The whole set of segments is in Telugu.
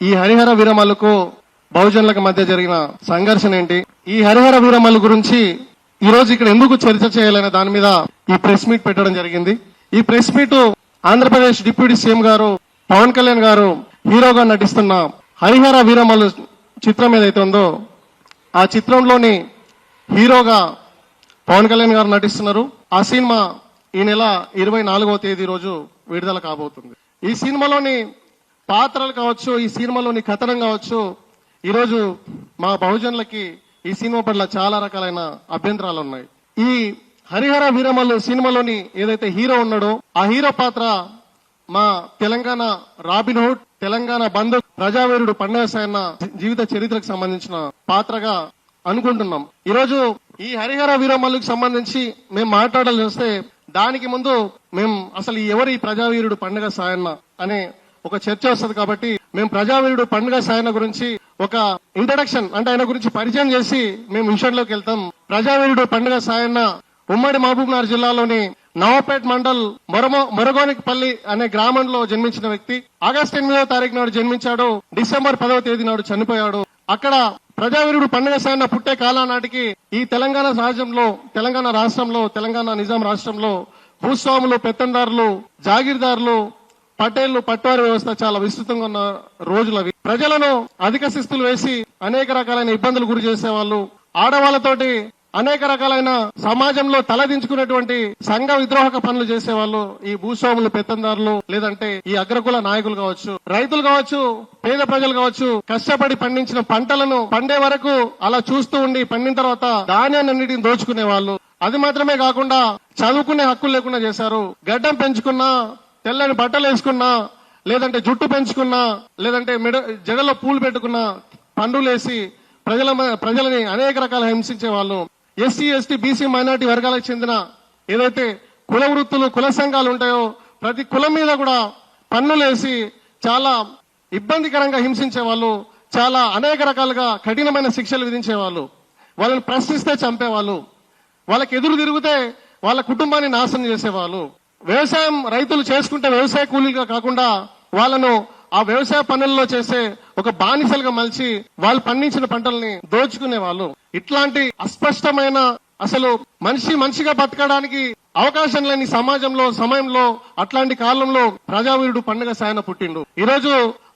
ఈ హరిహర వీరమల్లుకు బహుజనులకు మధ్య జరిగిన సంఘర్షణ ఏంటి ఈ హరిహర వీరమల్లు గురించి ఈ రోజు ఇక్కడ ఎందుకు చర్చ చేయాలనే దాని మీద ఈ ప్రెస్ మీట్ పెట్టడం జరిగింది. ఈ press meet Andhra Pradesh deputy CM గారు పవన్ కళ్యాణ్ గారు హీరోగా నటిస్తున్న హరిహర వీరమల్లు చిత్రం ఏదైతే ఉందో ఆ చిత్రంలోని హీరోగా పవన్ కళ్యాణ్ గారు నటిస్తున్నారు. ఆ సినిమా ఈ నెల ఇరవై నాలుగవ తేదీ రోజు విడుదల కాబోతుంది. ఈ సినిమాలోని పాత్రలు కావచ్చు ఈ సినిమాలోని కథనం కావచ్చు ఈరోజు మా బహుజనులకి ఈ సినిమా పట్ల చాలా రకాలైన అభ్యంతరాలు ఉన్నాయి. ఈ హరిహర వీరమల్లు సినిమాలోని ఏదైతే హీరో ఉన్నాడో ఆ హీరో పాత్ర మా తెలంగాణ రాబిన్హుడ్ తెలంగాణ బంధు ప్రజావీరుడు పండుగ సాయన్న జీవిత చరిత్రకు సంబంధించిన పాత్రగా అనుకుంటున్నాం. ఈరోజు ఈ హరిహర వీరమల్లుకు సంబంధించి మేము మాట్లాడాల్సి వస్తే దానికి ముందు మేము అసలు ఎవరి ఎవరు ఈ ప్రజావీరుడు పండగ సాయన్న అనే ఒక చర్చ వస్తుంది కాబట్టి మేము ప్రజావీరుడు పండుగ సాయన గురించి ఒక ఇంట్రడక్షన్ అంటే ఆయన గురించి పరిచయం చేసి మేము విషయంలోకి వెళ్తాం. ప్రజావీరుడు పండుగ సాయన్న ఉమ్మడి మహబూబ్నగర్ జిల్లాలోని నవాపేట్ మండల్ మొరమో మొరగోనిపల్లి అనే గ్రామంలో జన్మించిన వ్యక్తి. ఆగస్టు ఎనిమిదవ తారీఖు నాడు జన్మించాడు. డిసెంబర్ పదవ తేదీ నాడు చనిపోయాడు. అక్కడ ప్రజావీరుడు పండుగ సాయన పుట్టే కాలానాటికి ఈ తెలంగాణ రాజ్యంలో తెలంగాణ రాష్ట్రంలో తెలంగాణ నిజాం రాష్ట్రంలో భూస్వాములు పెత్తందారులు జాగీర్దారులు పటేళ్ళు పట్టువారి వ్యవస్థ చాలా విస్తృతంగా ఉన్న రోజులు అవి. ప్రజలను అధిక శిస్తులు వేసి అనేక రకాలైన ఇబ్బందులు గురి చేసేవాళ్ళు. ఆడవాళ్ళతోటి అనేక రకాలైన సమాజంలో తలదించుకునేటువంటి సంఘ విద్రోహక పనులు చేసేవాళ్ళు. ఈ భూస్వాములు పెత్తందారులు లేదంటే ఈ అగ్రకుల నాయకులు కావచ్చు. రైతులు కావచ్చు పేద ప్రజలు కావచ్చు కష్టపడి పండించిన పంటలను పండే వరకు అలా చూస్తూ ఉండి పండిన తర్వాత ధాన్యాన్నిటిని దోచుకునే వాళ్ళు అది మాత్రమే కాకుండా చదువుకునే హక్కులు లేకుండా చేశారు. గడ్డం పెంచుకున్నా తెల్లని బట్టలు వేసుకున్నా లేదంటే జుట్టు పెంచుకున్నా లేదంటే మెడ జడలో పూలు పెట్టుకున్నా పండులేసి ప్రజల ప్రజలని అనేక రకాల హింసించే వాళ్ళు. ఎస్సీ ఎస్టీ బీసీ మైనార్టీ వర్గాలకు చెందిన ఏదైతే కుల వృత్తులు కుల సంఘాలు ఉంటాయో ప్రతి కులం మీద కూడా పన్నులేసి చాలా ఇబ్బందికరంగా హింసించే వాళ్ళు చాలా అనేక రకాలుగా కఠినమైన శిక్షలు విధించేవాళ్ళు వాళ్ళని ప్రశ్నిస్తే చంపేవాళ్ళు వాళ్ళకి ఎదురు తిరిగితే వాళ్ళ కుటుంబాన్ని నాశనం చేసేవాళ్ళు. వ్యవసాయం రైతులు చేసుకుంటే వ్యవసాయ కూలీలుగా కాకుండా వాళ్ళను ఆ వ్యవసాయ పనుల్లో చేసే ఒక బానిసలుగా మలిచి వాళ్ళు పండించిన పంటల్ని దోచుకునే వాళ్ళు ఇట్లాంటి అస్పష్టమైన అసలు మనిషి మనిషిగా బతకడానికి అవకాశం లేని సమాజంలో సమయంలో అట్లాంటి కాలంలో ప్రజావీరుడు పండుగ సాయన పుట్టిండు. ఈ రోజు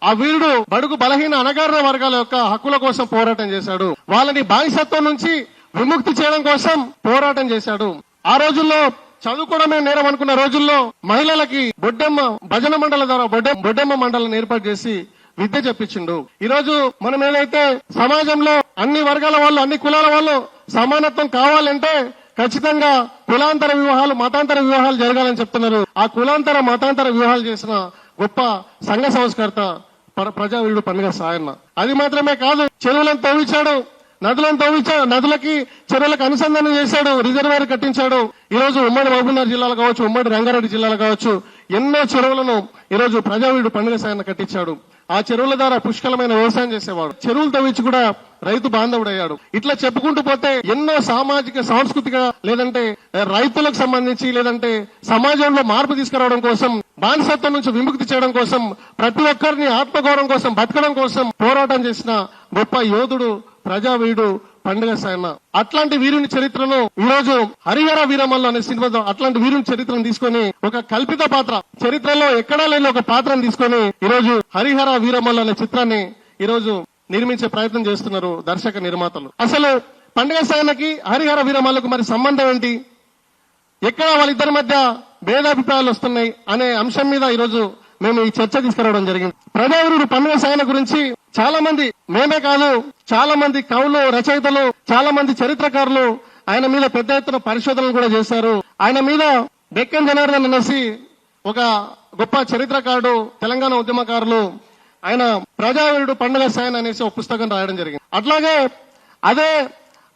ఆ వీరుడు బడుగు బలహీన అనగారిన వర్గాల యొక్క హక్కుల కోసం పోరాటం చేశాడు. వాళ్ళని బానిసత్వం నుంచి విముక్తి చేయడం కోసం పోరాటం చేశాడు. ఆ రోజుల్లో చదువుకోవడమే నేరం అనుకున్న రోజుల్లో మహిళలకి బొడ్డెమ్మ భజన మండల ద్వారా బొడ్డె బొడ్డెమ్మ మండలం ఏర్పాటు చేసి విద్య చెప్పించిండు. ఈ రోజు మనం ఏదైతే సమాజంలో అన్ని వర్గాల వాళ్ళు అన్ని కులాల వాళ్ళు సమానత్వం కావాలంటే ఖచ్చితంగా కులాంతర వివాహాలు మతాంతర వివాహాలు జరగాలని చెప్తున్నారు. ఆ కులాంతర మతాంతర వివాహాలు చేసిన గొప్ప సంఘ సంస్కర్త ప్ర- ప్రజావీరుడు పండుగ సాయన్న. అది మాత్రమే కాదు చెరువులను తవ్వించాడు. నదులను తవ్వించాడు నదులకి చెరువులకు అనుసంధానం చేశాడు రిజర్వాయర్ కట్టించాడు. ఈ రోజు ఉమ్మడి మహబూబ్నగర్ జిల్లాలో కావచ్చు ఉమ్మడి రంగారెడ్డి జిల్లాలో కావచ్చు ఎన్నో చెరువులను ఈ రోజు పండుగ సాయన్న కట్టించాడు. ఆ చెరువుల ద్వారా పుష్కలమైన వ్యవసాయం చేసేవాడు. చెరువులు తవ్వించి కూడా రైతు బాంధవుడయ్యాడు. ఇట్లా చెప్పుకుంటూ పోతే ఎన్నో సామాజిక సాంస్కృతిక లేదంటే రైతులకు సంబంధించి లేదంటే సమాజంలో మార్పు తీసుకురావడం కోసం బానిసత్వం నుంచి విముక్తి చేయడం కోసం ప్రతి ఒక్కరిని ఆత్మగౌరవం కోసం బతకడం కోసం పోరాటం చేసిన గొప్ప యోధుడు ప్రజావీడు పండుగ సాయన్న అట్లాంటి వీరుని చరిత్రను ఈ రోజు హరిహర వీరమల్ల అనే సినిమా అట్లాంటి వీరుని చరిత్రను తీసుకొని ఒక కల్పిత పాత్ర. చరిత్రలో ఎక్కడా లేని ఒక పాత్రను తీసుకొని ఈ రోజు హరిహర వీరమల్ల అనే చిత్రాన్ని ఈ రోజు నిర్మించే ప్రయత్నం చేస్తున్నారు దర్శక నిర్మాతలు. అసలు పండుగ సాయనకి హరిహర వీరమల్లకు మరి సంబంధం ఏంటి? ఎక్కడ వాళ్ళిద్దరి మధ్య భేదాభిప్రాయాలు వస్తున్నాయి అనే అంశం మీద ఈరోజు మేము ఈ చర్చ తీసుకురావడం జరిగింది. ప్రజావరుడు పండుగ సాయన గురించి చాలా మంది మేమే కాదు చాలా మంది కవులు రచయితలు చాలా మంది చరిత్రకారులు ఆయన మీద పెద్ద ఎత్తున పరిశోధనలు కూడా చేశారు. ఆయన మీద డెక్కన్ జనార్దన్ అనేసి ఒక గొప్ప చరిత్రకారుడు తెలంగాణ ఉద్యమకారులు ఆయన ప్రజావీరుడు పండుగ సాయన అనేసి ఒక పుస్తకం రాయడం జరిగింది. అట్లాగే అదే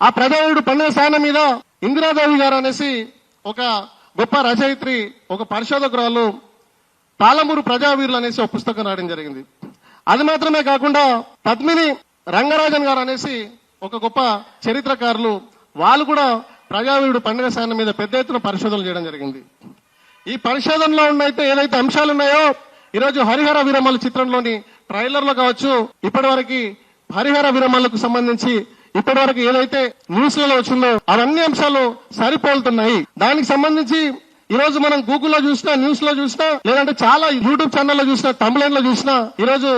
ఆ ప్రజావీరుడు పండుగ సాయన మీద ఇందిరాదేవి గారు అనేసి ఒక గొప్ప రచయిత్రి ఒక పరిశోధకురాలు పాలమూరు ప్రజావీరులు అనేసి ఒక పుస్తకం రాయడం జరిగింది. అది మాత్రమే కాకుండా పద్మిని రంగరాజన్ గారు అనేసి ఒక గొప్ప చరిత్రకారులు వాళ్ళు కూడా ప్రజావీరుడు పండుగ సాయన మీద పెద్ద ఎత్తున పరిశోధనలు చేయడం జరిగింది. ఈ పరిశోధనలో ఉన్నైతే ఏదైతే అంశాలు ఉన్నాయో ఈరోజు హరిహర విరమలు చిత్రంలోని ట్రైలర్లో కావచ్చు ఇప్పటివరకు హరిహర విరమలకు సంబంధించి ఇప్పటివరకు ఏదైతే న్యూస్లలో వచ్చిందో అవన్నీ అంశాలు సరిపోలుతున్నాయి. దానికి సంబంధించి ఈ రోజు మనం గూగుల్లో చూసినా న్యూస్లో చూసినా లేదంటే చాలా యూట్యూబ్ ఛానల్లో చూసినా తమిళన్లో చూసినా ఈ రోజు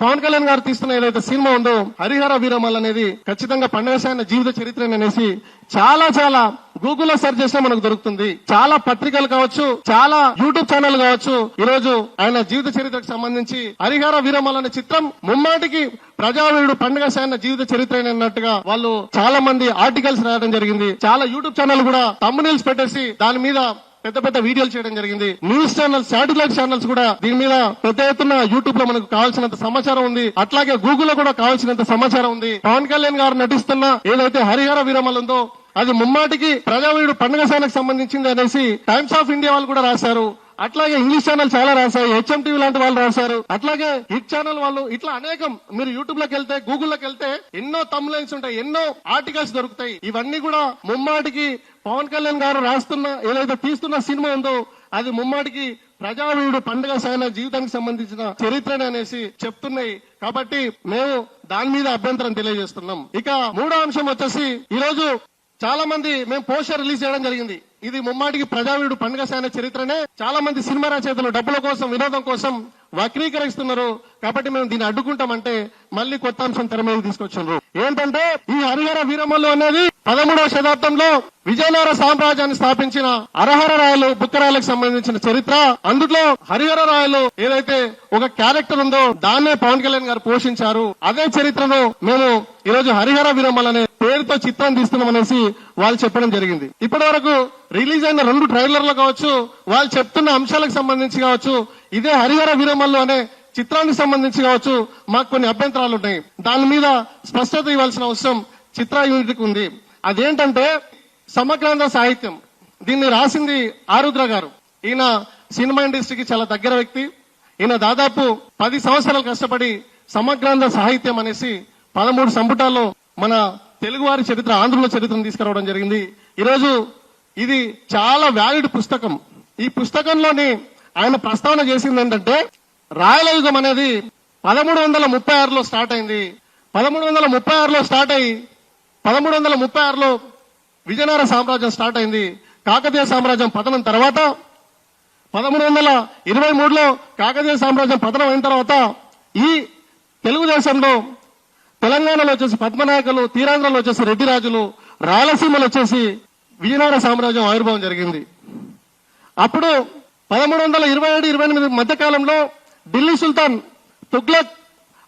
పవన్ కళ్యాణ్ గారు తీస్తున్న ఏదైతే సినిమా ఉందో హరిహర వీరమల్ అనేది ఖచ్చితంగా పండగ జీవిత చరిత్ర అనేసి చాలా చాలా గూగుల్లో సెర్చ్ చేసినా మనకు దొరుకుతుంది. చాలా పత్రికలు కావచ్చు చాలా యూట్యూబ్ ఛానల్ కావచ్చు. ఈ రోజు ఆయన జీవిత చరిత్రకు సంబంధించి హరిహర వీరమల్ అనే చిత్రం ముమ్మాటికి ప్రజావీరుడు పండుగ సాయన జీవిత చరిత్ర అన్నట్టుగా వాళ్ళు చాలా మంది ఆర్టికల్స్ రాయడం జరిగింది. చాలా యూట్యూబ్ ఛానల్ కూడా తమ్మునీల్స్ పెట్టేసి దాని మీద పెద్ద పెద్ద వీడియోలు చేయడం జరిగింది. న్యూస్ ఛానల్ శాటిలైట్ ఛానల్స్ కూడా దీని మీద పెద్ద ఎత్తున యూట్యూబ్లో మనకు కావాల్సినంత సమాచారం ఉంది. అట్లాగే గూగుల్లో కూడా కావాల్సినంత సమాచారం ఉంది. పవన్ కళ్యాణ్ గారు నటిస్తున్న ఏదైతే హరిహర వీరమల్ ఉందో అది ముమ్మాటికి ప్రజావీడు పండుగ శాలకు సంబంధించింది అనేసి టైమ్స్ ఆఫ్ ఇండియా వాళ్ళు కూడా రాశారు. అట్లాగే ఇంగ్లీష్ ఛానల్ చాలా రాశాయి. హెచ్ఎం టీవీ లాంటి వాళ్ళు రాశారు. అట్లాగే హిట్ ఛానల్ వాళ్ళు ఇట్లా అనేకం. మీరు యూట్యూబ్లోకి వెళ్తే గూగుల్లోకి వెళ్తే ఎన్నో తమ్లైన్స్ ఉంటాయి ఎన్నో ఆర్టికల్స్ దొరుకుతాయి. ఇవన్నీ కూడా ముమ్మాటికి పవన్ కళ్యాణ్ గారు రాస్తున్న ఏదైతే తీస్తున్న సినిమా ఉందో అది ముమ్మాటికి ప్రజావీరుడు పండుగ సాయన జీవితానికి సంబంధించిన చరిత్రని అనేసి చెప్తున్నాయి. కాబట్టి మేము దాని మీద అభ్యంతరం తెలియజేస్తున్నాం. ఇక మూడో అంశం వచ్చేసి ఈ రోజు చాలా మంది మేము పోస్టర్ రిలీజ్ చేయడం జరిగింది. ఇది ముమ్మాటికి ప్రజావీడు పండుగ సాయన చరిత్రనే. చాలా మంది సినిమా రచయితలు డబ్బుల కోసం వినోదం కోసం వక్రీకరిస్తున్నారు. కాబట్టి మేము దీన్ని అడ్డుకుంటామంటే మళ్ళీ కొత్త అంశం తెర మీద తీసుకొచ్చారు ఏంటంటే ఈ హరిహర వీరమల్లు అనేది పదమూడవ శతాబ్దంలో విజయనగర సామ్రాజ్యాన్ని స్థాపించిన అరహర రాయలు బుక్కరాయలకు సంబంధించిన చరిత్ర. అందులో హరిహర రాయలు ఏదైతే ఒక క్యారెక్టర్ ఉందో దాన్నే పవన్ కళ్యాణ్ గారు పోషించారు. అదే చరిత్రను మేము ఈ రోజు హరిహర వీరమల్ అనే పేరుతో చిత్రం తీస్తున్నాం అనేసి వాళ్ళు చెప్పడం జరిగింది. ఇప్పటి వరకు రిలీజ్ అయిన రెండు ట్రైలర్లు కావచ్చు వాళ్ళు చెప్తున్న అంశాలకు సంబంధించి కావచ్చు ఇదే హరిహర వీరమల్లు అనే చిత్రానికి సంబంధించి కావచ్చు మాకు కొన్ని అభ్యంతరాలు ఉన్నాయి దాని మీద స్పష్టత ఇవ్వాల్సిన అవసరం చిత్ర యూనిట్కి ఉంది. అదేంటంటే సమగ్రాంధ్ర సాహిత్యం. దీన్ని రాసింది ఆరుద్ర గారు. ఈయన సినిమా ఇండస్ట్రీకి చాలా దగ్గర వ్యక్తి. ఈయన దాదాపు పది సంవత్సరాలు కష్టపడి సమగ్రాంధ్ర సాహిత్యం అనేసి పదమూడు సంపుటాల్లో మన తెలుగువారి చరిత్ర ఆంధ్రలో చరిత్రను తీసుకురావడం జరిగింది. ఈరోజు ఇది చాలా వ్యాలిడ్ పుస్తకం. ఈ పుస్తకంలోని ఆయన ప్రస్తావన చేసింది ఏంటంటే రాయల యుగం అనేది పదమూడు వందల ముప్పై ఆరులో స్టార్ట్ అయింది. పదమూడు వందల ముప్పై ఆరులో స్టార్ట్ అయ్యి పదమూడు వందల ముప్పై ఆరులో విజయనగర సామ్రాజ్యం స్టార్ట్ అయింది. కాకతీయ సామ్రాజ్యం పతనం తర్వాత పదమూడు వందల ఇరవై మూడులో కాకతీయ సామ్రాజ్యం పతనం అయిన తర్వాత ఈ తెలుగుదేశంలో తెలంగాణలో వచ్చేసి పద్మనాయకులు తీరాంధ్రలో వచ్చేసి రెడ్డి రాజులు రాయలసీమలో వచ్చేసి విజయనగర సామ్రాజ్యం ఆవిర్భావం జరిగింది. అప్పుడు పదమూడు వందల ఇరవై ఏడు ఇరవై ఎనిమిది మధ్య కాలంలో ఢిల్లీ సుల్తాన్ తుగ్లక్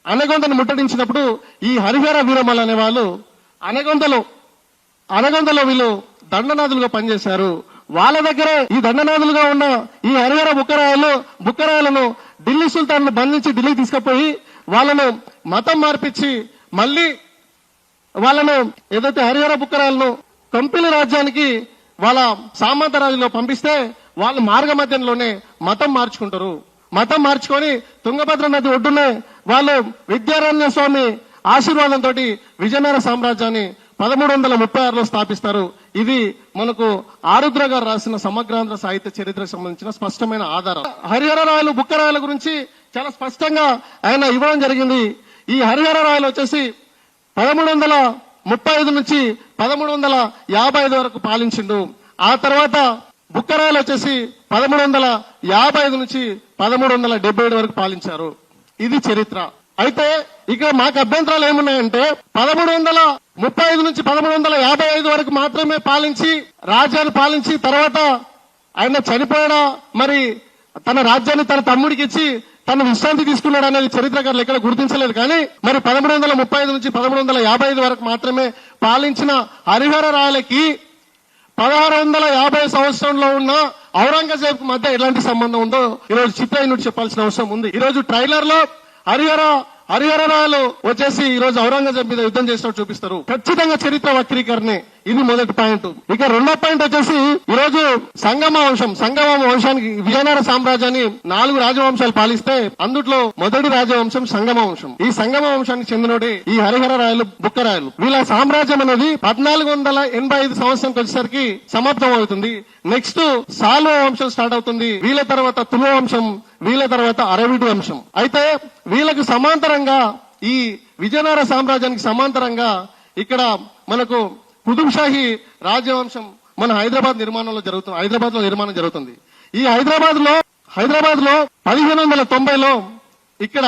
అనగొందను ముట్టడించినప్పుడు ఈ హరిహర వీరమల్ అనే వాళ్ళు అనగొందలో అనగొందలో వీళ్ళు దండనాథులుగా పనిచేశారు. వాళ్ళ దగ్గరే ఈ దండనాథులుగా ఉన్న ఈ హరిహర బుక్కరాయలు బుక్కరాయలను ఢిల్లీ సుల్తాన్ బంధించి ఢిల్లీకి తీసుకుపోయి వాళ్ళను మతం మార్పించి మళ్ళీ వాళ్ళను ఏదైతే హరిహర బుక్కరాలను కంపెనీ రాజ్యానికి వాళ్ళ సామంత రాజులో పంపిస్తే వాళ్ళు మార్గ మధ్యంలోనే మతం మార్చుకుంటారు. మతం మార్చుకొని తుంగభద్ర నది ఒడ్డునే వాళ్ళు విద్యారణ్య స్వామి ఆశీర్వాదంతో విజయనగర సామ్రాజ్యాన్ని పదమూడు వందల ముప్పై ఆరులో స్థాపిస్తారు. ఇది మనకు ఆరుద్ర గారు రాసిన సమగ్రాంధ్ర సాహిత్య చరిత్రకు సంబంధించిన స్పష్టమైన ఆధారం. హరిహర రాయలు బుక్కరాయల గురించి చాలా స్పష్టంగా ఆయన ఇవ్వడం జరిగింది. ఈ హరిహర రాయలు వచ్చేసి పదమూడు వందల ముప్పై ఐదు నుంచి పదమూడు వందల యాభై ఐదు వరకు పాలించిండు. ఆ తర్వాత బుక్కరాయలు వచ్చేసి పదమూడు వందల యాభై ఐదు నుంచి పదమూడు వందల డెబ్బై ఏడు వరకు పాలించారు. ఇది చరిత్ర. అయితే ఇక మాకు అభ్యంతరాలు ఏమున్నాయంటే పదమూడు వందల ముప్పై ఐదు నుంచి పదమూడు వందల యాభై ఐదు వరకు మాత్రమే పాలించి రాజ్యాన్ని పాలించి తర్వాత ఆయన చనిపోయాడా మరి తన రాజ్యాన్ని తన తమ్ముడికి ఇచ్చి తన విశ్రాంతి తీసుకున్నాడు అనేది చరిత్రకారులు ఎక్కడ గుర్తించలేదు. కానీ మరి పదమూడు వందల ముప్పై ఐదు నుంచి పదమూడు వందల యాభై ఐదు వరకు మాత్రమే పాలించిన హరిహర రాయలకి పదహారు వందల యాభై సంవత్సరంలో ఉన్న ఔరంగజేబ్ మధ్య ఎలాంటి సంబంధం ఉందో ఈరోజు చిత్ర యూనిట్ చెప్పాల్సిన అవసరం ఉంది. ఈ రోజు ట్రైలర్లో హరిహర హరిహర రాయలు వచ్చేసి ఈ రోజు ఔరంగజేబ్ మీద యుద్ధం చేసినట్టు చూపిస్తారు. ఖచ్చితంగా చరిత్ర వక్రీకరణే. ఇది మొదటి పాయింట్. ఇక రెండో పాయింట్ వచ్చేసి ఈ రోజు సంగమ వంశం సంగమ వంశానికి విజయనగర సామ్రాజ్యాన్ని నాలుగు రాజవంశాలు పాలిస్తే అందుట్లో మొదటి రాజవంశం సంగమ వంశం. ఈ సంగమ వంశానికి చెందినోడే ఈ హరిహర రాయలు బుక్కరాయలు వీళ్ళ సామ్రాజ్యం అనేది పద్నాలుగు వందల ఎనభై ఐదు సంవత్సరంకి వచ్చేసరికి సమాప్తం అవుతుంది. నెక్స్ట్ సాల్వ వంశం స్టార్ట్ అవుతుంది. వీళ్ళ తర్వాత తుల వంశం వీళ్ళ తర్వాత అరవిడు వంశం. అయితే వీళ్ళకు సమాంతరంగా ఈ విజయనగర సామ్రాజ్యానికి సమాంతరంగా ఇక్కడ మనకు కుతుబ్ షాహీ రాజవంశం మన హైదరాబాద్ నిర్మాణంలో జరుగుతుంది హైదరాబాద్లో నిర్మాణం జరుగుతుంది. ఈ హైదరాబాద్లో హైదరాబాద్లో పదిహేను వందల తొంభైలో ఇక్కడ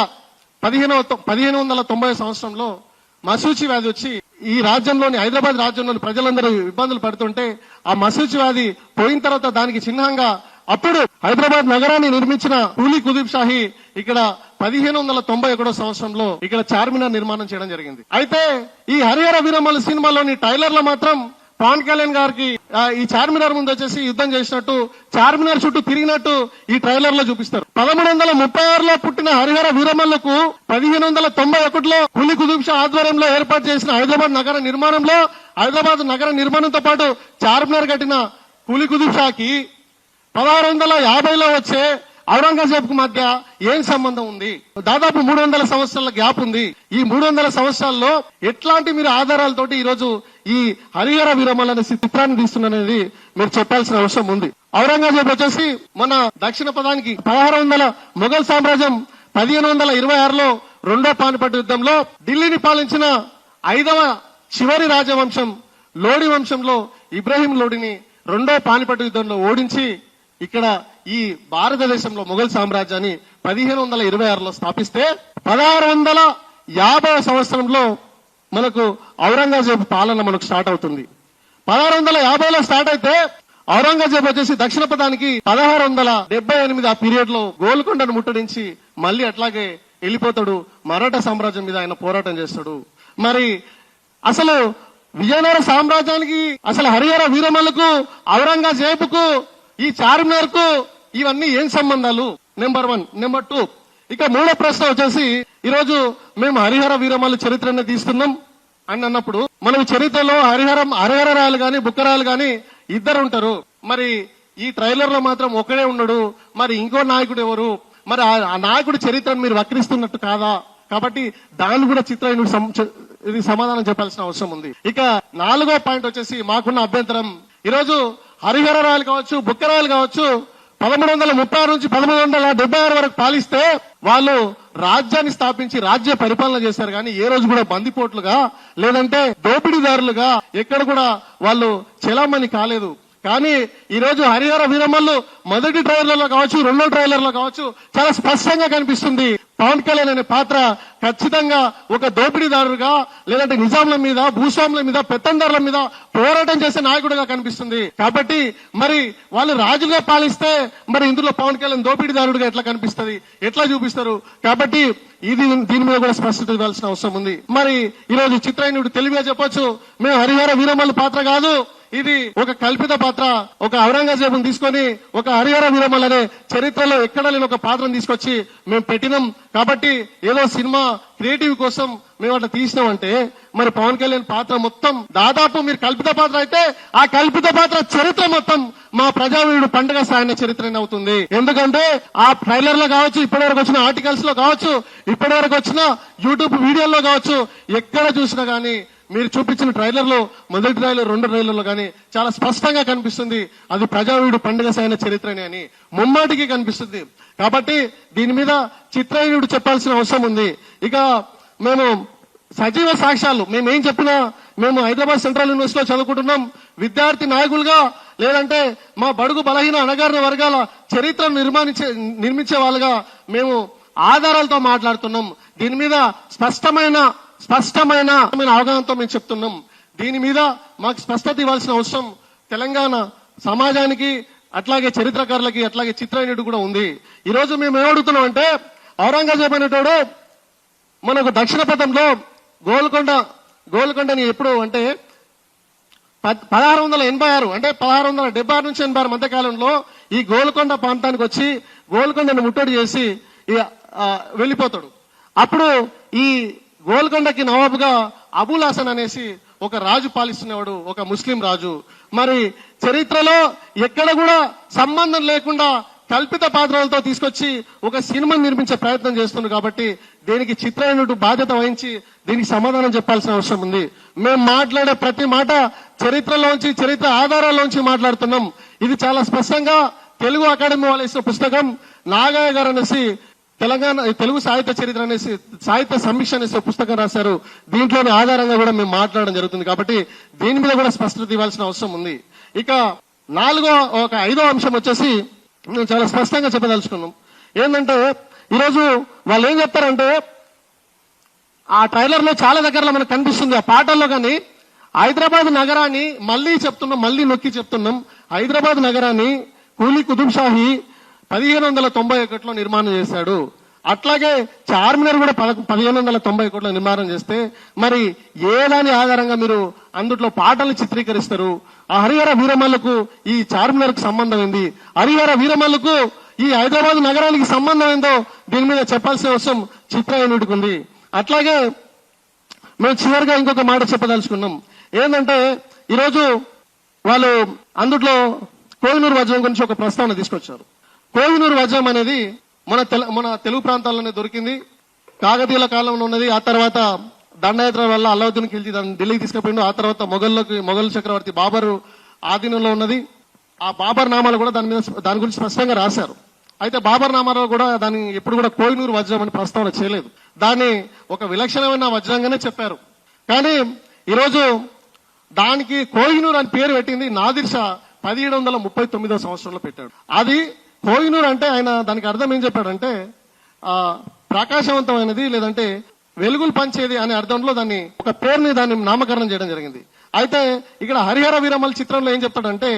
పదిహేను పదిహేను వందల తొంభై సంవత్సరంలో మసూచి వ్యాధి వచ్చి ఈ రాజ్యంలోని హైదరాబాద్ రాజ్యంలోని ప్రజలందరూ ఇబ్బందులు పడుతుంటే ఆ మసూచి వ్యాధి పోయిన తర్వాత దానికి చిహ్నంగా అప్పుడు హైదరాబాద్ నగరాన్ని నిర్మించిన కూలీ కుతుబ్ షాహీ ఇక్కడ పదిహేను వందల తొంభై ఒకటో సంవత్సరంలో ఇక్కడ చార్మినార్ నిర్మాణం చేయడం జరిగింది. అయితే ఈ హరిహర వీరమల్లి సినిమాలోని టైలర్లు మాత్రం పవన్ కళ్యాణ్ గారికి ఈ చార్మినార్ ముందు వచ్చేసి యుద్ధం చేసినట్టు చార్మినార్ చుట్టూ తిరిగినట్టు ఈ ట్రైలర్లో చూపిస్తారు. పదమూడు వందల ముప్పై ఆరులో పుట్టిన హరిహర వీరమల్లకు పదిహేను వందల తొంభై ఒకటిలో కులి కుతుబ్ షా ఆధ్వర్యంలో ఏర్పాటు చేసిన హైదరాబాద్ నగర నిర్మాణంలో హైదరాబాద్ నగర నిర్మాణంతో పాటు చార్మినార్ కట్టిన కులి కుతుబ్ షాకి పదహారు వందల యాభైలో వచ్చే ఔరంగజేబ్కు మధ్య ఏం సంబంధం ఉంది? దాదాపు మూడు వందల సంవత్సరాల గ్యాప్ ఉంది. ఈ మూడు వందల సంవత్సరాల్లో ఎట్లాంటి మీరు ఆధారాలతోటి ఈ రోజు ఈ హరిహర విరమల అనే చిత్రాన్ని తీస్తున్నది మీరు చెప్పాల్సిన అవసరం ఉంది. ఔరంగజేబ్ వచ్చేసి మన దక్షిణ పదానికి పదహారు వందల మొఘల్ సామ్రాజ్యం పదిహేను వందల ఇరవై ఆరులో రెండో పానిపట్టు యుద్ధంలో ఢిల్లీని పాలించిన ఐదవ చివరి రాజవంశం లోడి వంశంలో ఇబ్రాహీం లోడిని రెండో పానిపట్టు యుద్ధంలో ఓడించి ఇక్కడ ఈ భారతదేశంలో మొఘల్ సామ్రాజ్యాన్ని పదిహేను వందల ఇరవై ఆరులో స్థాపిస్తే పదహారు వందల యాభై సంవత్సరంలో మనకు ఔరంగజేబు పాలన మనకు స్టార్ట్ అవుతుంది. పదహారు వందల యాభైలో స్టార్ట్ అయితే ఔరంగజేబు వచ్చేసి దక్షిణ పదానికి పదహారు వందల డెబ్బై ఎనిమిది ఆ పీరియడ్లో గోల్కొండను ముట్టడించి మళ్ళీ అట్లాగే వెళ్ళిపోతాడు. మరాఠా సామ్రాజ్యం మీద ఆయన పోరాటం చేస్తాడు. మరి అసలు విజయనగర సామ్రాజ్యానికి అసలు హరిహర వీరమల్లకు ఔరంగజేబుకు ఈ చార్మినార్కు ఇవన్నీ ఏం సంబంధాలు? నెంబర్ వన్ నెంబర్ టూ ఇక మూడో ప్రశ్న వచ్చేసి ఈరోజు మేము హరిహర వీరమల్లు చరిత్రని తీస్తున్నాం అని అన్నప్పుడు మనం చరిత్రలో హరిహరం హరిహర రాయలు గాని బుక్కరాయలు గాని ఇద్దరు ఉంటారు. మరి ఈ ట్రైలర్లో మాత్రం ఒకడే ఉన్నాడు మరి ఇంకో నాయకుడు ఎవరు? మరి ఆ- నాయకుడి చరిత్రను మీరు వక్రిస్తున్నట్టు కాదా? కాబట్టి దాన్ని కూడా చిత్రం ఇది సమాధానం చెప్పాల్సిన అవసరం ఉంది. ఇక నాలుగో పాయింట్ వచ్చేసి మాకున్న అభ్యంతరం. ఈరోజు హరిహర రాయలు కావచ్చు బుక్కరాయలు కావచ్చు పదమూడు వందల ముప్పై ఆరు నుంచి పదమూడు వందల డెబ్బై ఆరు వరకు పాలిస్తే వాళ్ళు రాజ్యాన్ని స్థాపించి రాజ్య పరిపాలన చేశారు. కానీ ఏ రోజు కూడా బందిపోట్లుగా లేదంటే దోపిడీదారులుగా ఎక్కడ కూడా వాళ్ళు చెలామణి కాలేదు. కానీ ఈ రోజు హరిహర వీరమల్లు మొదటి ట్రైలర్లో కావచ్చు రెండో ట్రైలర్లో కావచ్చు చాలా స్పష్టంగా కనిపిస్తుంది. పవన్ కళ్యాణ్ అనే పాత్ర ఖచ్చితంగా ఒక దోపిడీదారుగా లేదంటే నిజాంల మీద భూస్వాముల మీద పెత్తందారుల మీద పోరాటం చేసే నాయకుడిగా కనిపిస్తుంది. కాబట్టి మరి వాళ్ళు రాజుగా పాలిస్తే మరి ఇందులో పవన్ కళ్యాణ్ దోపిడీదారుడిగా ఎట్లా కనిపిస్తుంది? ఎట్లా చూపిస్తారు? కాబట్టి ఇది దీని మీద కూడా స్పష్టత ఇవ్వాల్సిన అవసరం ఉంది. మరి ఈ రోజు తెలివిగా చెప్పొచ్చు. మేము హరిహర వీరమల్లి పాత్ర కాదు. ఇది ఒక కల్పిత పాత్ర ఒక ఔరంగజేబుని తీసుకొని ఒక హరిహర వీరమల్ అనే చరిత్రలో ఎక్కడ లేని ఒక పాత్రను తీసుకొచ్చి మేము పెట్టినాం. కాబట్టి ఏదో సినిమా క్రియేటివ్ కోసం మేము అట్లా తీసినామంటే మరి పవన్ కళ్యాణ్ పాత్ర మొత్తం దాదాపు మీరు కల్పిత పాత్ర అయితే ఆ కల్పిత పాత్ర చరిత్ర మొత్తం మా ప్రజావీరుడు పండుగ సాయన చరిత్ర అవుతుంది. ఎందుకంటే ఆ ట్రైలర్లో కావచ్చు ఇప్పటి వరకు వచ్చిన ఆర్టికల్స్లో కావచ్చు ఇప్పటి వరకు వచ్చిన యూట్యూబ్ వీడియోల్లో కావచ్చు ఎక్కడ చూసినా గానీ మీరు చూపించిన ట్రైలర్లో మొదటి ట్రైలర్ రెండు ట్రైలర్లో కానీ చాలా స్పష్టంగా కనిపిస్తుంది. అది ప్రజావీడు పండుగ సైన చరిత్రని అని ముమ్మాటికి కనిపిస్తుంది. కాబట్టి దీని మీద చిత్రహీనుడు చెప్పాల్సిన అవసరం ఉంది. ఇక మేము సజీవ సాక్ష్యాలు మేము ఏం చెప్పినా మేము హైదరాబాద్ సెంట్రల్ యూనివర్సిటీలో చదువుకుంటున్నాం. విద్యార్థి నాయకులుగా లేదంటే మా బడుగు బలహీన అణగారిన వర్గాల చరిత్రను నిర్మాణించే నిర్మించే వాళ్ళుగా మేము ఆధారాలతో మాట్లాడుతున్నాం. దీని మీద స్పష్టమైన స్పష్టమైన అవగాహనతో మేము చెప్తున్నాం. దీని మీద మాకు స్పష్టత ఇవ్వాల్సిన అవసరం. తెలంగాణ సమాజానికి అట్లాగే చరిత్రకారులకి అట్లాగే చిత్రహీనుడు కూడా ఉంది. ఈ రోజు మేము ఏమడుగుతున్నాం అంటే ఔరంగజేబ్ అనేటోడు మనకు దక్షిణ పథంలో గోల్కొండ గోల్కొండని ఎప్పుడు అంటే పద్- పదహారు వందల ఎనభై ఆరు అంటే పదహారు వందల డెబ్బై ఆరు నుంచి ఎనభై ఆరు మధ్య కాలంలో ఈ గోల్కొండ ప్రాంతానికి వచ్చి గోల్కొండను ముట్టడి చేసి వెళ్ళిపోతాడు. అప్పుడు ఈ గోల్కొండకి నవాబుగా అబుల్ హాసన్ అనేసి ఒక రాజు పాలిస్తున్నవాడు ఒక ముస్లిం రాజు. మరి చరిత్రలో ఎక్కడ కూడా సంబంధం లేకుండా కల్పిత పాత్రలతో తీసుకొచ్చి ఒక సినిమా నిర్మించే ప్రయత్నం చేస్తుంది కాబట్టి దీనికి చిత్రయునుడు బాధ్యత వహించి దీనికి సమాధానం చెప్పాల్సిన అవసరం ఉంది. మేము మాట్లాడే ప్రతి మాట చరిత్రలోంచి చరిత్ర ఆధారాల్లోంచి మాట్లాడుతున్నాం. ఇది చాలా స్పష్టంగా తెలుగు అకాడమీ వాళ్ళు ఇచ్చిన పుస్తకం నాగయ్య గారు అనేసి తెలంగాణ తెలుగు సాహిత్య చరిత్ర అనేసి సాహిత్య సమీక్ష అనేసి పుస్తకం రాశారు. దీంట్లోని ఆధారంగా కూడా మేము మాట్లాడడం జరుగుతుంది కాబట్టి దీని మీద కూడా స్పష్టత ఇవ్వాల్సిన అవసరం ఉంది. ఇక నాలుగో ఒక ఐదో అంశం వచ్చేసి మేము చాలా స్పష్టంగా చెప్పదలుచుకున్నాం. ఏంటంటే ఈరోజు వాళ్ళు ఏం చెప్తారంటే ఆ ట్రైలర్లో చాలా దగ్గరలో మనకు కనిపిస్తుంది ఆ పాటల్లో కానీ హైదరాబాద్ నగరాన్ని మళ్ళీ చెప్తున్నాం మళ్ళీ నొక్కి చెప్తున్నాం. హైదరాబాద్ నగరాన్ని కూలీ కుతుబ్ షాహీ పదిహేను వందల తొంభై ఒకటిలో నిర్మాణం చేశాడు. అట్లాగే చార్మినార్ కూడా పద పదిహేను వందల తొంభై ఒకటిలో నిర్మాణం చేస్తే మరి ఏ దాని ఆధారంగా మీరు అందుట్లో పాటలు చిత్రీకరిస్తారు. ఆ హరిహర వీరమల్లకు ఈ చార్మినార్కు సంబంధం ఏంది? హరిహర వీరమల్లకు ఈ హైదరాబాద్ నగరానికి సంబంధం ఏందో దీని మీద చెప్పాల్సిన అవసరం చిత్రయూనిట్కి ఉంది. అట్లాగే మేము చివరిగా ఇంకొక మాట చెప్పదలుచుకున్నాం. ఏంటంటే ఈరోజు వాళ్ళు అందుట్లో కోహినూరు వజ్రం గురించి ఒక ప్రస్తావన తీసుకొచ్చారు. కోహినూరు వజ్రం అనేది మన తెల మన తెలుగు ప్రాంతాల్లోనే దొరికింది. కాకతీయుల కాలంలో ఉన్నది. ఆ తర్వాత దండయాత్ర వల్ల అల్లావుద్దీన్ ఖిల్జీ దాన్ని ఢిల్లీకి తీసుకుపోయిండు ఆ తర్వాత మొఘల్లోకి మొఘల్ చక్రవర్తి బాబర్ ఆధీనంలో ఉన్నది. ఆ బాబర్ నామాలు కూడా దాని మీద దాని గురించి స్పష్టంగా రాశారు. అయితే బాబర్ నామాలో కూడా దాన్ని ఎప్పుడు కూడా కోయినూరు వజ్రం అని ప్రస్తావన చేయలేదు. దాన్ని ఒక విలక్షణమైన వజ్రంగానే చెప్పారు. కానీ ఈరోజు దానికి కోహినూర్ అని పేరు పెట్టింది నాదిర్ షా పదిహేడు వందల ముప్పై తొమ్మిదో సంవత్సరంలో పెట్టాడు. అది కోహినూర్ అంటే ఆయన దానికి అర్థం ఏం చెప్పాడంటే ఆ ప్రకాశవంతమైనది లేదంటే వెలుగులు పంచేది అనే అర్థంలో దాన్ని ఒక పేరుని దాన్ని నామకరణం చేయడం జరిగింది. అయితే ఇక్కడ హరిహర వీరమల్ చిత్రంలో ఏం చెప్తాడంటే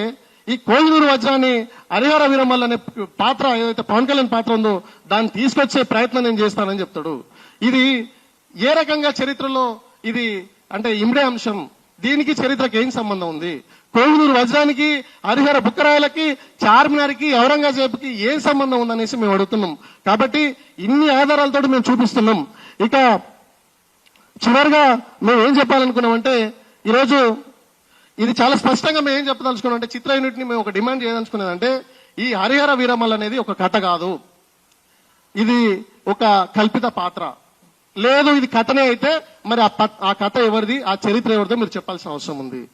ఈ కోహినూరు వజ్రాన్ని హరిహర వీరమల్ అనే పాత్ర ఏదైతే పవన్ కళ్యాణ్ పాత్ర ఉందో దాన్ని తీసుకొచ్చే ప్రయత్నం నేను చేస్తానని చెప్తాడు. ఇది ఏ రకంగా చరిత్రలో ఇది అంటే ఇమ్డే అంశం దీనికి చరిత్రకి ఏం సంబంధం ఉంది? కోహినూరు వజ్రానికి హరిహర బుక్కరాయలకి చార్మినార్కి ఔరంగజేబుకి ఏం సంబంధం ఉందనేసి మేము అడుగుతున్నాం. కాబట్టి ఇన్ని ఆధారాలతో మేము చూపిస్తున్నాం. ఇక చివరిగా మేము ఏం చెప్పాలనుకున్నామంటే ఈరోజు ఇది చాలా స్పష్టంగా మేము ఏం చెప్పదలుచుకున్నాం అంటే చిత్ర యూనిట్ని మేము ఒక డిమాండ్ చేయదలుచుకున్నదంటే ఈ హరిహర వీరమల్ అనేది ఒక కథ కాదు. ఇది ఒక కల్పిత పాత్ర. లేదు ఇది కథనే అయితే మరి ఆ ప- ఆ కథ ఎవరిది? ఆ చరిత్ర ఎవరిదో మీరు చెప్పాల్సిన అవసరం ఉంది.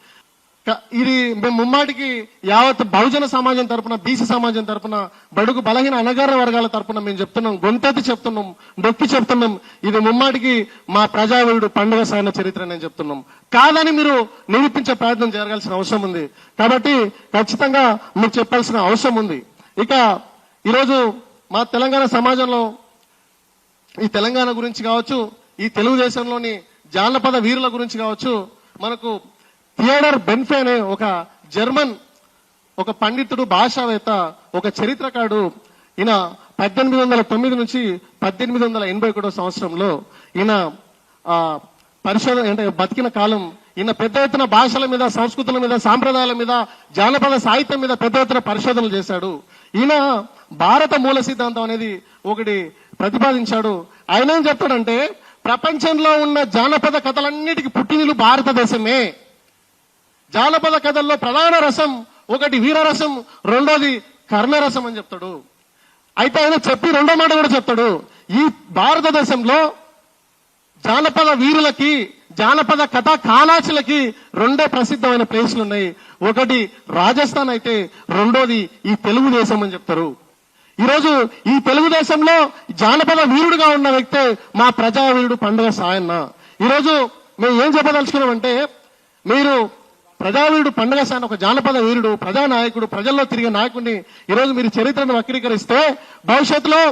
ఇది మేము ముమ్మాటికి యావత్ బహుజన సమాజం తరపున బీసీ సమాజం తరపున బడుగు బలహీన అనగార వర్గాల తరపున మేము చెప్తున్నాం గొంతెత్తి చెప్తున్నాం నొప్పి చెప్తున్నాం. ఇది ముమ్మాటికి మా ప్రజావీరుడు పండుగ సాయన చరిత్ర నేను చెప్తున్నాం. కాదని మీరు నిరూపించే ప్రయత్నం జరగాల్సిన అవసరం ఉంది. కాబట్టి ఖచ్చితంగా మీరు చెప్పాల్సిన అవసరం ఉంది. ఇక ఈరోజు మా తెలంగాణ సమాజంలో ఈ తెలంగాణ గురించి కావచ్చు ఈ తెలుగుదేశంలోని జానపద వీరుల గురించి కావచ్చు మనకు థియోడర్ బెన్ఫే అనే ఒక జర్మన్ ఒక పండితుడు భాషావేత్త ఒక చరిత్రకారుడు ఈయన పద్దెనిమిది వందల తొమ్మిది నుంచి పద్దెనిమిది వందల ఎనభై ఒకటో సంవత్సరంలో ఈయన పరిశోధన అంటే బతికిన కాలం ఈయన పెద్ద ఎత్తున భాషల మీద సంస్కృతుల మీద సాంప్రదాయాల మీద జానపద సాహిత్యం మీద పెద్ద ఎత్తున పరిశోధనలు చేశాడు. ఈయన భారత మూల సిద్ధాంతం అనేది ఒకటి ప్రతిపాదించాడు. ఆయన ఏం చెప్తాడంటే ప్రపంచంలో ఉన్న జానపద కథలన్నిటికీ పుట్టినలు భారతదేశమే. జానపద కథల్లో ప్రధాన రసం ఒకటి వీరరసం రెండోది కర్ణరసం అని చెప్తాడు. అయితే ఆయన చెప్పి రెండో మాట కూడా చెప్తాడు. ఈ భారతదేశంలో జానపద వీరులకి జానపద కథ కాలాచులకి రెండే ప్రసిద్ధమైన ప్లేసులు ఉన్నాయి. ఒకటి రాజస్థాన్ అయితే రెండోది ఈ తెలుగుదేశం అని చెప్తారు. ఈరోజు ఈ తెలుగుదేశంలో జానపద వీరుడుగా ఉన్న వ్యక్తే మా ప్రజావీరుడు పండుగ సాయన్న. ఈరోజు మేము ఏం చెప్పదలుచుకున్నామంటే మీరు ప్రజావీరుడు పండగ సాయన ఒక జానపద వీరుడు ప్రజానాయకుడు ప్రజల్లో తిరిగే నాయకుడిని ఈరోజు మీరు చరిత్రను వక్రీకరిస్తే భవిష్యత్తులో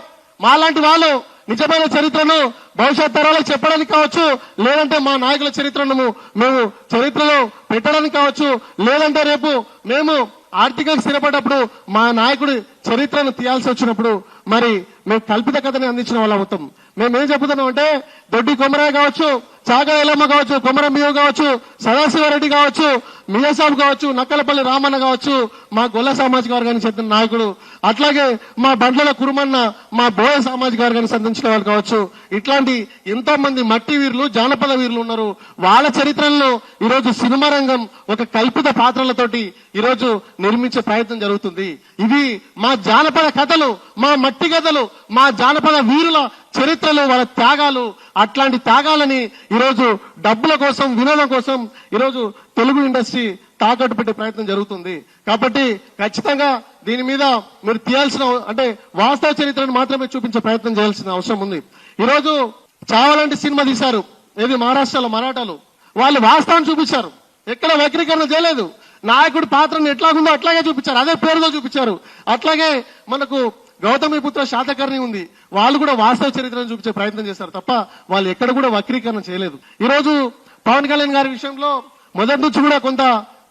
మాలాంటి వాళ్ళు నిజమైన చరిత్రను భవిష్యత్ తరాలకు చెప్పడానికి కావచ్చు లేదంటే మా నాయకుల చరిత్రను మేము చరిత్రలో పెట్టడానికి కావచ్చు లేదంటే రేపు మేము ఆర్థికంగా స్థిరపడ్డప్పుడు మా నాయకుడి చరిత్రను తీయాల్సి వచ్చినప్పుడు మరి మేము కల్పిత కథని అందించిన వాళ్ళు అవుతాం. మేము ఏం చెబుతున్నాం అంటే దొడ్డి కొమరాయ కావచ్చు చాగా ఎలమ్మ కావచ్చు కొమరం కావచ్చు సదాశివారెడ్డి కావచ్చు మియాసాబ్ కావచ్చు నక్కలపల్లి రామన్న కావచ్చు మా గొల్ల సామాజిక వర్గానికి చెందిన నాయకుడు అట్లాగే మా బండ్ల కురుమన్న మా బోయ సామాజిక వర్గానికి సంధించిన వాళ్ళు కావచ్చు ఇట్లాంటి ఎంతో మంది మట్టి వీరులు జానపద వీరులు ఉన్నారు. వాళ్ళ చరిత్రల్లో ఈరోజు సినిమా రంగం ఒక కల్పిత పాత్రలతోటి ఈరోజు నిర్మించే ప్రయత్నం జరుగుతుంది. ఇవి మా జానపద కథలు మా మట్టి కథలు మా జానపద వీరుల చరిత్రలు వాళ్ళ త్యాగాలు అట్లాంటి త్యాగాలని ఈరోజు డబ్బుల కోసం వినోదం కోసం ఈరోజు తెలుగు ఇండస్ట్రీ తాకట్టు పెట్టే ప్రయత్నం జరుగుతుంది. కాబట్టి ఖచ్చితంగా దీని మీద మీరు తీయాల్సిన అంటే వాస్తవ చరిత్రను మాత్రమే చూపించే ప్రయత్నం చేయాల్సిన అవసరం ఉంది. ఈరోజు చావలాంటి సినిమా తీశారు. ఏది మహారాష్ట్రలో మరాఠాలు. వాళ్ళు వాస్తవాన్ని చూపించారు. ఎక్కడ వక్రీకరణ చేయలేదు. నాయకుడి పాత్రను ఎట్లాగుందో అట్లాగే చూపించారు. అదే పేరుతో చూపించారు. అట్లాగే మనకు గౌతమి పుత్ర శాతకర్ణి ఉంది. వాళ్ళు కూడా వాస్తవ చరిత్రను చూపించే ప్రయత్నం చేశారు తప్ప వాళ్ళు ఎక్కడ కూడా వక్రీకరణ చేయలేదు. ఈరోజు పవన్ కళ్యాణ్ గారి విషయంలో మొదటి నుంచి కూడా కొంత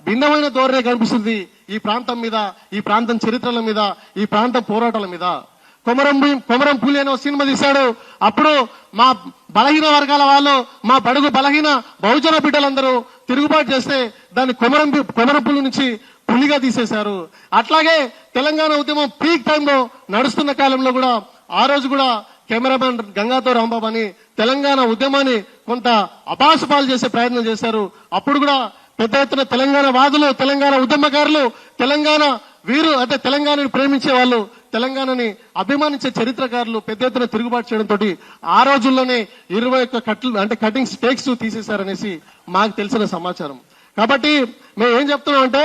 భిన్నమైన ధోరణి కనిపిస్తుంది ఈ ప్రాంతం మీద ఈ ప్రాంతం చరిత్రల మీద ఈ ప్రాంతం పోరాటాల మీద. కొమరం కొమరం పులి అనే ఒక సినిమా తీశాడు. అప్పుడు మా బలహీన వర్గాల వాళ్ళు మా బడుగు బలహీన బహుజన బిడ్డలందరూ తిరుగుబాటు చేస్తే దాన్ని కొమరం కొమరం పులి నుంచి పులిగా తీసేశారు. అట్లాగే తెలంగాణ ఉద్యమం పీక్ టైంలో నడుస్తున్న కాలంలో కూడా ఆ రోజు కూడా కెమెరామెన్ గంగాతో రాంబాబు అని తెలంగాణ ఉద్యమాన్ని కొంత అపాసుపాలు చేసే ప్రయత్నం చేశారు. అప్పుడు కూడా పెద్ద ఎత్తున తెలంగాణ వాదులు తెలంగాణ ఉద్యమకారులు తెలంగాణ వీరు అంటే తెలంగాణని ప్రేమించే వాళ్ళు తెలంగాణని అభిమానించే చరిత్రకారులు పెద్ద ఎత్తున తిరుగుబాటు చేయడంతో ఆ రోజుల్లోనే ఇరవై ఒక్క కట్లు అంటే కటింగ్ స్టేక్స్ తీసేశారనేసి మాకు తెలిసిన సమాచారం. కాబట్టి మేము ఏం చెప్తున్నాం అంటే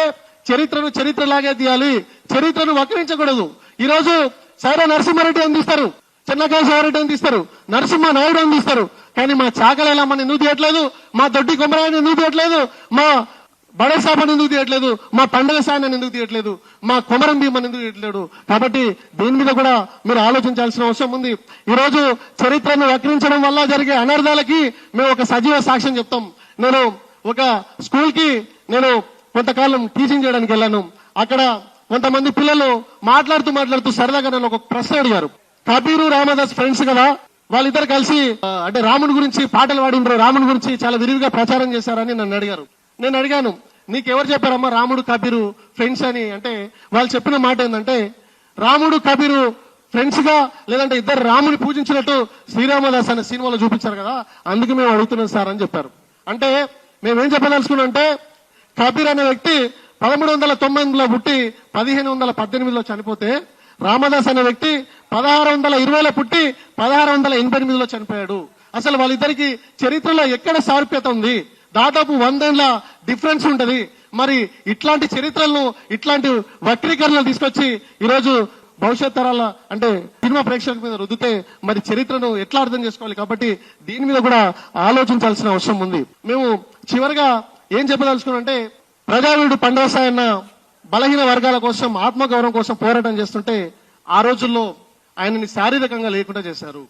చరిత్రను చరిత్రలాగే తీయాలి చరిత్రను వక్రించకూడదు. ఈ రోజు సైరా నరసింహారెడ్డి అందిస్తారు చెన్నకేశ్వరరెడ్డి అందిస్తారు నరసింహ నాయుడు అందిస్తారు కానీ మా చాకలేలమ్మని ఎందుకు తీయట్లేదు? మా దొడ్డి కొమరాయని ఎందుకు తీయట్లేదు? మా బడసాబని ఎందుకు తీయట్లేదు? మా పండగ సాయని ఎందుకు తీయట్లేదు? మా కొమరం భీమని ఎందుకు తీయట్లేదు? కాబట్టి దీని మీద కూడా మీరు ఆలోచించాల్సిన అవసరం ఉంది. ఈ రోజు చరిత్రను వక్రించడం వల్ల జరిగే అనర్థాలకి మేము ఒక సజీవ సాక్ష్యం చెప్తాం. నేను ఒక స్కూల్కి నేను కొంతకాలం టీచింగ్ చేయడానికి వెళ్ళాను. అక్కడ కొంతమంది పిల్లలు మాట్లాడుతూ మాట్లాడుతూ సరదాగా నన్ను ఒక ప్రశ్న అడిగారు. కబీరు రామదాస్ ఫ్రెండ్స్ కదా. వాళ్ళిద్దరు కలిసి అంటే రాముని గురించి పాటలు పాడిండ్రు. రాముని గురించి చాలా విరివిగా ప్రచారం చేశారని నన్ను అడిగారు. నేను అడిగాను నీకెవరు చెప్పారమ్మా రాముడు కబీరు ఫ్రెండ్స్ అని? అంటే వాళ్ళు చెప్పిన మాట ఏంటంటే రాముడు కబీరు ఫ్రెండ్స్గా లేదంటే ఇద్దరు రాముని పూజించినట్టు శ్రీరామదాస్ అనే సినిమాలో చూపించారు కదా అందుకు మేము అడుగుతున్నాం సార్ అని చెప్పారు. అంటే మేమేం చెప్పదలుచుకున్నాం అంటే కబీర్ అనే వ్యక్తి పదమూడు వందల తొంభై ఎనిమిదిలో పుట్టి పదిహేను వందల పద్దెనిమిదిలో చనిపోతే రామదాస్ అనే వ్యక్తి పదహారు వందల ఇరవైలో పుట్టి పదహారు వందల ఎనభై ఎనిమిదిలో చనిపోయాడు. అసలు వాళ్ళిద్దరికి చరిత్రలో ఎక్కడ సారూప్యత ఉంది? దాదాపు వందేళ్ళ డిఫరెన్స్ ఉంటది. మరి ఇట్లాంటి చరిత్రలను ఇట్లాంటి వక్రీకరణలు తీసుకొచ్చి ఈరోజు భవిష్యత్ తరాల అంటే సినిమా ప్రేక్షకుల మీద రుద్దితే మరి చరిత్రను ఎట్లా అర్థం చేసుకోవాలి? కాబట్టి దీని మీద కూడా ఆలోచించాల్సిన అవసరం ఉంది. మేము చివరిగా ఏం చెప్పదలుచుకున్నాం అంటే ప్రజావీడు పండవసాయన్న బలహీన వర్గాల కోసం ఆత్మగౌరవం కోసం పోరాటం చేస్తుంటే ఆ రోజుల్లో ఆయనని శారీరకంగా లేకుండా చేశారు.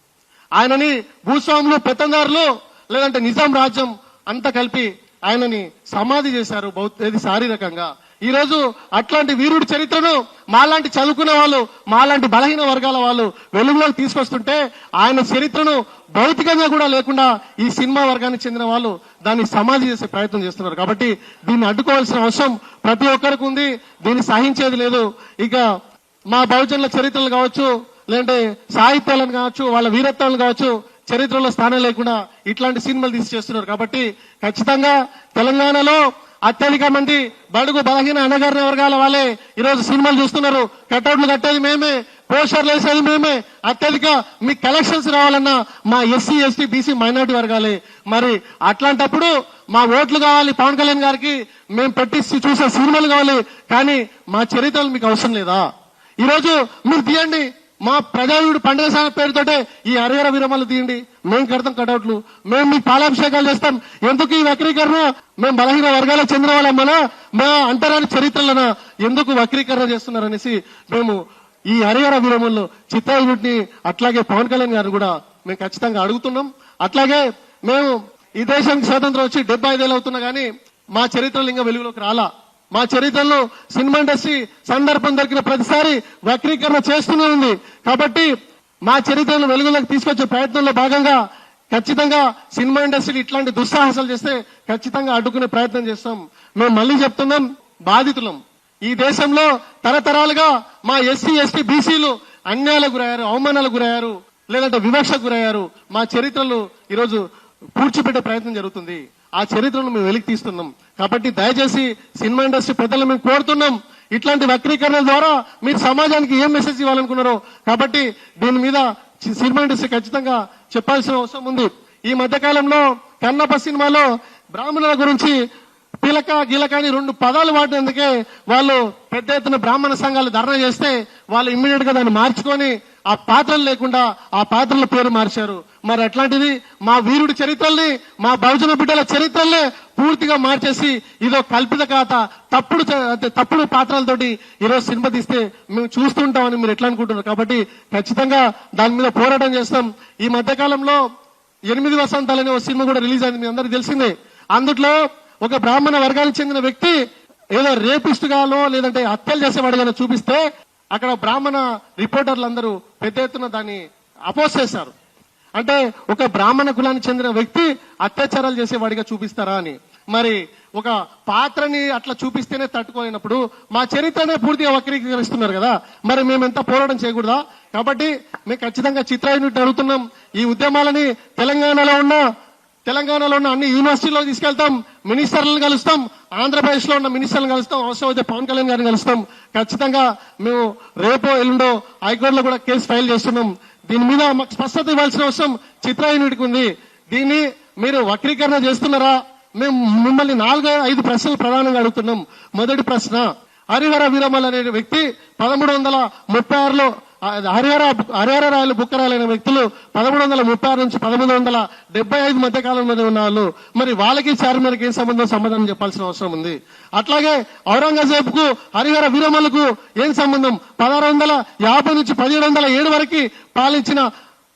ఆయనని భూస్వాములు పెత్తందారులు లేదంటే నిజాం రాజ్యం అంతా కలిపి ఆయనని సమాధి చేశారు బౌద్ధ శారీరకంగా. ఈరోజు అట్లాంటి వీరుడి చరిత్రను మాలాంటి చదువుకున్న వాళ్ళు మాలాంటి బలహీన వర్గాల వాళ్ళు వెలుగులోకి తీసుకొస్తుంటే ఆయన చరిత్రను భౌతికంగా కూడా లేకుండా ఈ సినిమా వర్గానికి చెందిన వాళ్ళు దాన్ని సమాధి చేసే ప్రయత్నం చేస్తున్నారు. కాబట్టి దీన్ని అడ్డుకోవాల్సిన అవసరం ప్రతి ఒక్కరికి ఉంది. దీన్ని సహించేది లేదు. ఇక మా బహుజనుల చరిత్రలు కావచ్చు లేదంటే సాహిత్యాలను కావచ్చు వాళ్ళ వీరత్వాలను కావచ్చు చరిత్రలో స్థానం లేకుండా ఇట్లాంటి సినిమాలు తీసి చేస్తున్నారు. కాబట్టి ఖచ్చితంగా తెలంగాణలో అత్యధిక మంది బడుగు బలహీన అనగారిన వర్గాల వాళ్ళే ఈరోజు సినిమాలు చూస్తున్నారు. కట్అవుట్లు కట్టేది మేమే పోస్టర్లు వేసేది మేమే. అత్యధిక మీ కలెక్షన్స్ రావాలన్నా మా ఎస్సీ ఎస్టీ బీసీ మైనార్టీ వర్గాలే. మరి అట్లాంటప్పుడు మా ఓట్లు కావాలి పవన్ కళ్యాణ్ గారికి మేము పెట్టి చూసే సినిమాలు కావాలి. కానీ మా చరిత్రలు మీకు అవసరం లేదా? ఈరోజు మీరు తీయండి. మా ప్రజాయుడు పండుగ సాగ పేరుతోటే ఈ హరిహర విరమలు తీయండి. మేము కడతాం కటౌట్లు. మేము మీ పాలాభిషేకాలు చేస్తాం. ఎందుకు ఈ వక్రీకరణ? మేము బలహీన వర్గాలకు చెందిన వాళ్ళమ్మనా మా అంటరాని చరిత్రలన? ఎందుకు వక్రీకరణ చేస్తున్నారనేసి మేము ఈ హరిహర విరమల్లో చిత్రాయుడిని అట్లాగే పవన్ కళ్యాణ్ గారు కూడా మేము ఖచ్చితంగా అడుగుతున్నాం. అట్లాగే మేము ఈ దేశానికి స్వాతంత్రం వచ్చి డెబ్బై ఐదేళ్ళు అవుతున్నా కానీ మా చరిత్రలు ఇంకా వెలుగులోకి రాలా. మా చరిత్రలో సినిమా ఇండస్ట్రీ సందర్భం దొరికిన ప్రతిసారి వక్రీకరణ చేస్తూనే ఉంది. కాబట్టి మా చరిత్రను వెలుగులోకి తీసుకొచ్చే ప్రయత్నంలో భాగంగా ఖచ్చితంగా సినిమా ఇండస్ట్రీ ఇట్లాంటి దుస్సాహసాలు చేస్తే ఖచ్చితంగా అడ్డుకునే ప్రయత్నం చేస్తాం. మేము మళ్ళీ చెప్తున్నాం బాధితులం. ఈ దేశంలో తరతరాలుగా మా ఎస్సీ ఎస్టీ బీసీలు అన్యాయాలకు గురయ్యారు అవమానాలకు గురయ్యారు లేదంటే వివక్షకు గురయ్యారు. మా చరిత్రలు ఈరోజు పూడ్చిపెట్టే ప్రయత్నం జరుగుతుంది. ఆ చరిత్రను మేము వెలికి తీస్తున్నాం. కాబట్టి దయచేసి సినిమా ఇండస్ట్రీ పెద్దలు మేము కోరుతున్నాం. ఇట్లాంటి వక్రీకరణల ద్వారా మీరు సమాజానికి ఏం మెసేజ్ ఇవ్వాలనుకున్నారో. కాబట్టి దీని మీద సినిమా ఇండస్ట్రీ ఖచ్చితంగా చెప్పాల్సిన అవసరం ఉంది. ఈ మధ్య కాలంలో కన్నప్ప సినిమాలో బ్రాహ్మణుల గురించి పిలక గిలక అని రెండు పదాలు వాడినందుకే వాళ్ళు పెద్ద ఎత్తున బ్రాహ్మణ సంఘాలు ధర్నా చేస్తే వాళ్ళు ఇమ్మీడియట్గా దాన్ని మార్చుకొని ఆ పాత్రలు లేకుండా ఆ పాత్రల పేరు మార్చారు. మరి అట్లాంటిది మా వీరుడి చరిత్రల్ని మా బహుజన బిడ్డల చరిత్రల్ని పూర్తిగా మార్చేసి ఇదో కల్పిత కథ తప్పుడు తప్పుడు పాత్రలతోటి ఈరోజు సినిమా తీస్తే మేము చూస్తుంటామని మీరు ఎట్లా అనుకుంటున్నారు? కాబట్టి ఖచ్చితంగా దాని మీద పోరాటం చేస్తాం. ఈ మధ్యకాలంలో ఎనిమిది ఎనిమిది వసంతాలనే ఒక సినిమా కూడా రిలీజ్ అయింది. మీ అందరికి తెలిసిందే. అందుట్లో ఒక బ్రాహ్మణ వర్గానికి చెందిన వ్యక్తి ఏదో రేపిస్ట్ గానో లేదంటే హత్యలు చేసేవాడిగానో చూపిస్తే అక్కడ బ్రాహ్మణ రిపోర్టర్లు అందరూ పెద్ద ఎత్తున దాన్ని అపోజ్ చేశారు. అంటే ఒక బ్రాహ్మణ కులానికి చెందిన వ్యక్తి అత్యాచారాలు చేసేవాడిగా చూపిస్తారా అని. మరి ఒక పాత్రని అట్లా చూపిస్తేనే తట్టుకోలేనప్పుడు మా చరిత్రనే పూర్తిగా వక్రీకరిస్తున్నారు కదా మరి మేము ఎంత పోరాటం చేయకూడదా? కాబట్టి మేము ఖచ్చితంగా చిత్ర అడుగుతున్నాం. ఈ ఉద్యమాలని తెలంగాణలో ఉన్న తెలంగాణలో ఉన్న అన్ని యూనివర్సిటీలో తీసుకెళ్తాం మినిస్టర్లను కలుస్తాం ఆంధ్రప్రదేశ్లో ఉన్న మినిస్టర్లను కలుస్తాం అవసరం అయితే పవన్ కళ్యాణ్ గారిని కలుస్తాం. ఖచ్చితంగా మేము రేపో ఎల్లుండో హైకోర్టులో కూడా కేసు ఫైల్ చేస్తున్నాం. దీని మీద మాకు స్పష్టత ఇవ్వాల్సిన అవసరం చిత్ర యూనిట్కి ఉంది. దీన్ని మీరు వక్రీకరణ చేస్తున్నారా? మేము మిమ్మల్ని నాలుగు ఐదు ప్రశ్నలు ప్రధానంగా అడుగుతున్నాం. మొదటి ప్రశ్న హరిహర వీరమల్ అనే వ్యక్తి పదమూడు వందల ముప్పై ఆరులో హరిహర హరిహర రాయలు బుక్కరాలైన వ్యక్తులు పదమూడు వందల ముప్పై ఆరు నుంచి పదమూడు వందల డెబ్బై ఐదు మధ్య కాలంలో ఉన్న వాళ్ళు మరి వాళ్ళకి చార్మినార్కి ఏం సంబంధం సమాధానం చెప్పాల్సిన అవసరం ఉంది. అట్లాగే ఔరంగజేబ్కు హరిహర వీరమలకు ఏం సంబంధం? పదహారు వందల యాభై నుంచి పదిహేడు వందల ఏడు వరకు పాలించిన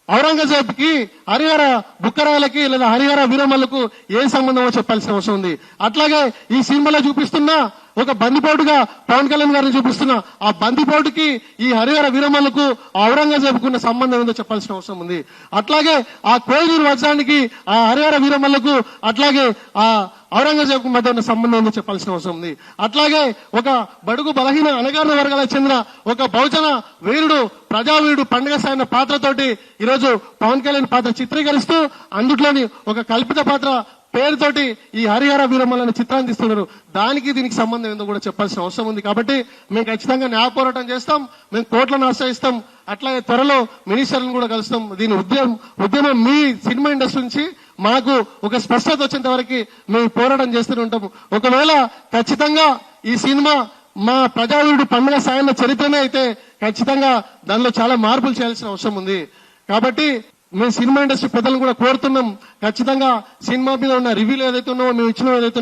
ఔరంగజేబ్కి హరిహర బుక్కరాయలకి లేదా హరిహర వీరమలకు ఏం సంబంధమో చెప్పాల్సిన అవసరం ఉంది. అట్లాగే ఈ సినిమాలో చూపిస్తున్న ఒక బందిపోటుగా పవన్ కళ్యాణ్ గారిని చూపిస్తున్న ఆ బందిపోటుకి ఈ హరిహర వీరమలకు ఔరంగజేబుకున్న సంబంధం ఏందో చెప్పాల్సిన అవసరం ఉంది. అట్లాగే ఆ కోయిలూరు వజ్రానికి ఆ హరిహర వీరమలకు అట్లాగే ఆ ఔరంగజేబ్ మధ్య ఉన్న సంబంధం ఉందో చెప్పాల్సిన అవసరం ఉంది. అట్లాగే ఒక బడుగు బలహీన అణగారిన వర్గాలకు చెందిన ఒక బహుజన వీరుడు ప్రజావీరుడు పండుగ సాగిన పాత్రతోటి ఈరోజు పవన్ కళ్యాణ్ పాత్ర చిత్రీకరిస్తూ అందుట్లోని ఒక కల్పిత పాత్ర పేరుతోటి ఈ హరిహర వీరమ్మలని చిత్రాన్ని తీస్తున్నారు దానికి దీనికి సంబంధం ఏందో కూడా చెప్పాల్సిన అవసరం ఉంది. కాబట్టి మేము ఖచ్చితంగా న్యాయ పోరాటం చేస్తాం. మేము కోట్లను ఆశ్రయిస్తాం. అట్లాగే త్వరలో మినిస్టర్లను కూడా కలుస్తాం. దీని ఉద్యమం ఉద్యమం మీ సినిమా ఇండస్ట్రీ నుంచి మాకు ఒక స్పష్టత వచ్చేంత వరకు మేము పోరాటం చేస్తూనే ఉంటాం. ఒకవేళ ఖచ్చితంగా ఈ సినిమా మా ప్రజావీరుడు పండుగ సాయన్న చరిత్రనే అయితే ఖచ్చితంగా దానిలో చాలా మార్పులు చేయాల్సిన అవసరం ఉంది. కాబట్టి మేము సినిమా ఇండస్ట్రీ పెద్దలు కూడా కోరుతున్నాం. ఖచ్చితంగా సినిమా మీద ఉన్న రివ్యూలు ఏదైతే ఉన్నావో మేము ఇచ్చిన ఏదైతే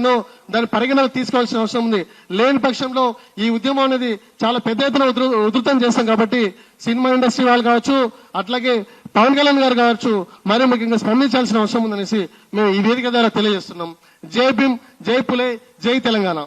దాని పరిగణన తీసుకోవాల్సిన అవసరం ఉంది. లేని పక్షంలో ఈ ఉద్యమం అనేది చాలా పెద్ద ఎత్తున ఉధృతం చేస్తాం కాబట్టి సినిమా ఇండస్ట్రీ వాళ్ళు కావచ్చు అట్లాగే పవన్ కళ్యాణ్ గారు కావచ్చు మరి ముఖ్యంగా స్పందించాల్సిన అవసరం ఉందనేసి మేము ఈ వేదిక ద్వారా తెలియజేస్తున్నాం. జై భీమ్ జై పులే జై తెలంగాణ.